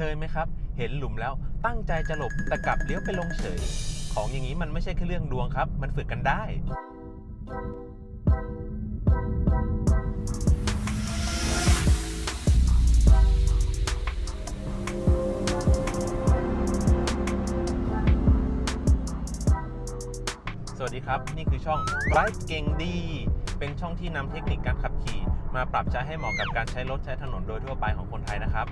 เคยไหมครับ เห็นหลุมแล้วตั้งใจจะหลบแต่กลับเลี้ยวไปลงเฉย ของอย่างนี้มันไม่ใช่แค่เรื่องดวงครับ มันฝึกกันได้ สวัสดีครับ นี่คือช่องไ i ฟ์เก่งดี เป็นช่องที่นำเทคนิคการขับขี่ มาปรับใช้ให้เหมาะกับการใช้รถใช้ถนนโดยทั่วไปของคนไทยนะครับ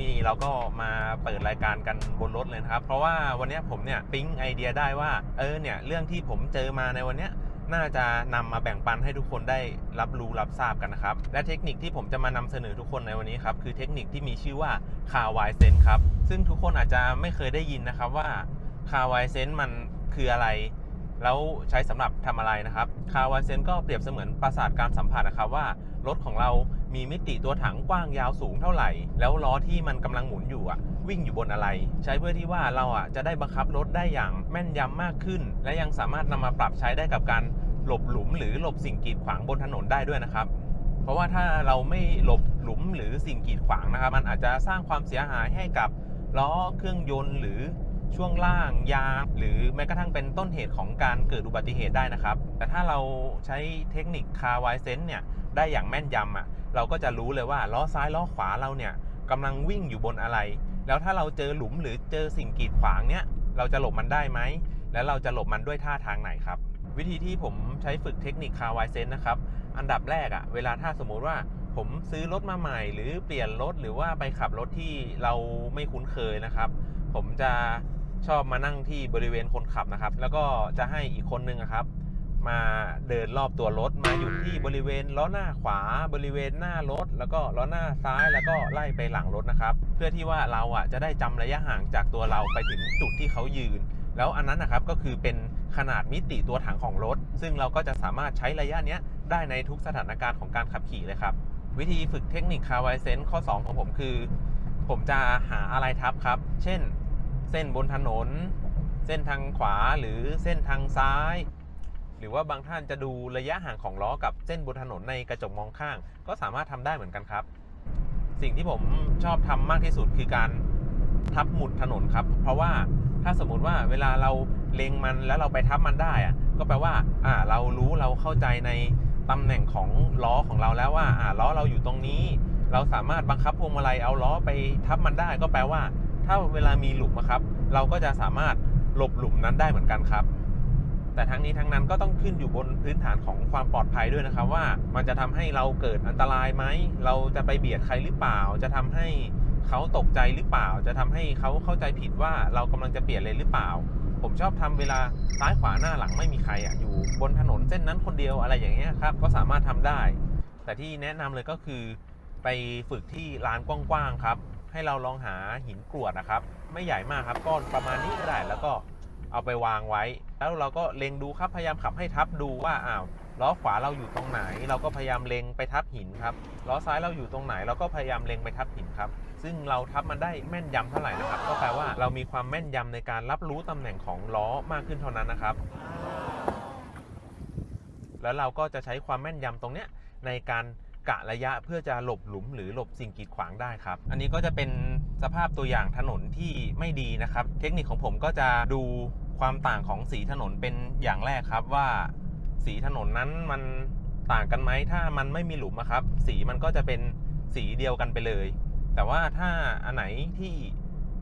นี่เราก็มาเปิดรายการกันบนรถเลยนะครับ เพราะว่าวันนี้ผมเนี่ยปิ๊งไอเดียได้ว่าเออเนี่ยเรื่องที่ผมเจอมาในวันนี้น่าจะนำมาแบ่งปันให้ทุกคนได้รับรู้รับทราบกันนะครับ และเทคนิคที่ผมจะมานำเสนอทุกคนในวันนี้ครับ คือเทคนิคที่มีชื่อว่าคา w ายเซนครับ ซึ่งทุกคนอาจจะไม่เคยได้ยินนะครับว่าคา w ายเซนมันคืออะไร แล้วใช้สำหรับทำอะไรนะครับคา w าเซนก็เปรียบเสมือนประสาทการสัมผัสนะครับว่ารถของเรามีมิติตัวถังกว้างยาวสูงเท่าไหร่ แล้วล้อที่มันกำลังหมุนอยู่อะวิ่งอยู่บนอะไร ใช้เพื่อที่ว่าเราอะจะได้บังคับรถได้อย่างแม่นยำมากขึ้น และยังสามารถนำมาปรับใช้ได้กับการหลบหลุมหรือหลบสิ่งกีดขวางบนถนนได้ด้วยนะครับ เพราะว่าถ้าเราไม่หลบหลุมหรือสิ่งกีดขวางนะครับ มันอาจจะสร้างความเสียหายให้กับล้อเครื่องยนต์หรือ ช่วงล่างยางหรือแม้กระทั่งเป็นต้นเหตุของการเกิดอุบัติเหตุได้นะครับ แต่ถ้าเราใช้เทคนิคคา w ายเซนเนี่ยได้อย่างแม่นยำอะเราก็จะรู้เลยว่าล้อซ้ายล้อขวาเราเนี่ยกำลังวิ่งอยู่บนอะไร แล้วถ้าเราเจอหลุมหรือเจอสิ่งกีดขวางเนี่ยเราจะหลบมันได้ไหม แล้วเราจะหลบมันด้วยท่าทางไหนครับ วิธีที่ผมใช้ฝึกเทคนิคคา w ายเซนนะครับ อันดับแรกอะเวลาถ้าสมมุติว่าผมซื้อรถมาใหม่ หรือเปลี่ยนรถหรือว่าไปขับรถที่เราไม่คุ้นเคยนะครับ ผมจะ ชอบมานั่งที่บริเวณคนขับนะครับ แล้วก็จะให้อีกคนนึงครับ มาเดินรอบตัวรถมาหยุดที่บริเวณล้อหน้าขวา บริเวณหน้ารถ แล้วก็ล้อหน้าซ้ายแล้วก็ไล่ไปหลังรถนะครับ เพื่อที่ว่าเราอะจะได้จำระยะห่างจากตัวเราไปถึงจุดที่เขายืน แล้วอันนั้นนะครับก็คือเป็นขนาดมิติตัวถังของรถ ซึ่งเราก็จะสามารถใช้ระยะเนี้ยได้ในทุกสถานการณ์ของการขับขี่เลยครับ วิธีฝึกเทคนิคคา w ายเซนข้อ 2 ของผมคือ ผมจะหาอะไรทับครับ เช่น เส้นบนถนน เส้นทางขวาหรือเส้นทางซ้าย หรือว่าบางท่านจะดูระยะห่างของล้อกับเส้นบนถนนในกระจกมองข้าง ก็สามารถทำได้เหมือนกันครับ สิ่งที่ผมชอบทำมากที่สุดคือการทับหมุดถนนครับ เพราะว่าถ้าสมมติว่าเวลาเราเล็งมันแล้วเราไปทับมันได้อะก็แปลว่าอ่าเรารู้เราเข้าใจในตำแหน่งของล้อของเราแล้วว่าอ่าล้อเราอยู่ตรงนี้ เราสามารถบังคับพวงมาลัยเอาล้อไปทับมันได้ ก็แปลว่า ถ้าเวลามีหลุมอะครับ เราก็จะสามารถหลบหลุมนั้นได้เหมือนกันครับ แต่ทั้งนี้ทั้งนั้นก็ต้องขึ้นอยู่บนพื้นฐานของความปลอดภัยด้วยนะครับ ว่ามันจะทำให้เราเกิดอันตรายไหม เราจะไปเบียดใครหรือเปล่า จะทำให้เขาตกใจหรือเปล่า จะทำให้เขาเข้าใจผิดว่าเรากำลังจะเปลี่ยนเลนหรือเปล่า ผมชอบทำเวลาซ้ายขวาหน้าหลังไม่มีใครอะอยู่บนถนนเส้นนั้นคนเดียวอะไรอย่างเงี้ยครับก็สามารถทำได้ แต่ที่แนะนำเลยก็คือ ไปฝึกที่ลานกว้างๆครับ ให้เราลองหาหินกรวดนะครับ ไม่ใหญ่มากครับก้อนประมาณนี้ก็ได้แล้วก็เอาไปวางไว้ แล้วเราก็เล็งดูครับพยายามขับให้ทับดูว่าอ้าวล้อขวาเราอยู่ตรงไหน เราก็พยายามเล็งไปทับหินครับล้อซ้ายเราอยู่ตรงไหน เราก็พยายามเล็งไปทับหินครับ ซึ่งเราทับมันได้แม่นยำเท่าไหร่นะครับ ก็แปลว่าเรามีความแม่นยำในการรับรู้ตำแหน่งของล้อมากขึ้นเท่านั้นนะครับ แล้วเราก็จะใช้ความแม่นยำตรงเนี้ยในการ กะระยะเพื่อจะหลบหลุมหรือหลบสิ่งกีดขวางได้ครับ อันนี้ก็จะเป็นสภาพตัวอย่างถนนที่ไม่ดีนะครับ เทคนิคของผมก็จะดูความต่างของสีถนนเป็นอย่างแรกครับว่า สีถนนนั้นมันต่างกันไหมถ้ามันไม่มีหลุมอะครับ สีมันก็จะเป็นสีเดียวกันไปเลย แต่ว่าถ้าอันไหนที่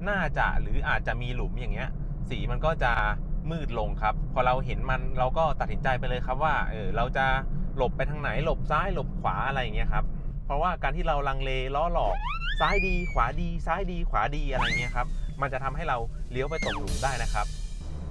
น่าจะหรืออาจจะมีหลุมอย่างเงี้ย สีมันก็จะมืดลงครับ พอเราเห็นมันเราก็ตัดสินใจไปเลยครับว่าเออเราจะ หลบไปทางไหนหลบซ้ายหลบขวาอะไรอย่างเงี้ยครับ เพราะว่าการที่เราลังเลล้อหลอกซ้ายดีขวาดีซ้ายดีขวาดีอะไรเงี้ยครับ มันจะทำให้เราเลี้ยวไปตกหลุมได้นะครับ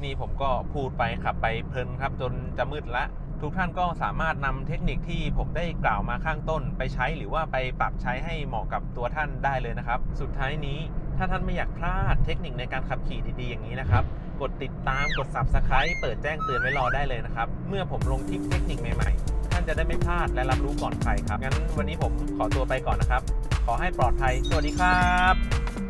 นี่ผมก็พูดไปขับไปเพลินครับ จนจะมืดละ ทุกท่านก็สามารถนำเทคนิคที่ผมได้กล่าวมาข้างต้น ไปใช้หรือว่าไปปรับใช้ให้เหมาะกับตัวท่านได้เลยนะครับ สุดท้ายนี้ถ้าท่านไม่อยากพลาดเทคนิคในการขับขี่ดีๆอย่างนี้นะครับ กดติดตามกด subscribe เปิดแจ้งเตือนไว้รอได้เลยนะครับ เมื่อผมลงทิปเทคนิคใหม่ๆ จะได้ไม่พลาดและรับรู้ก่อนใครครับ งั้นวันนี้ผมขอตัวไปก่อนนะครับ ขอให้ปลอดภัย สวัสดีครับ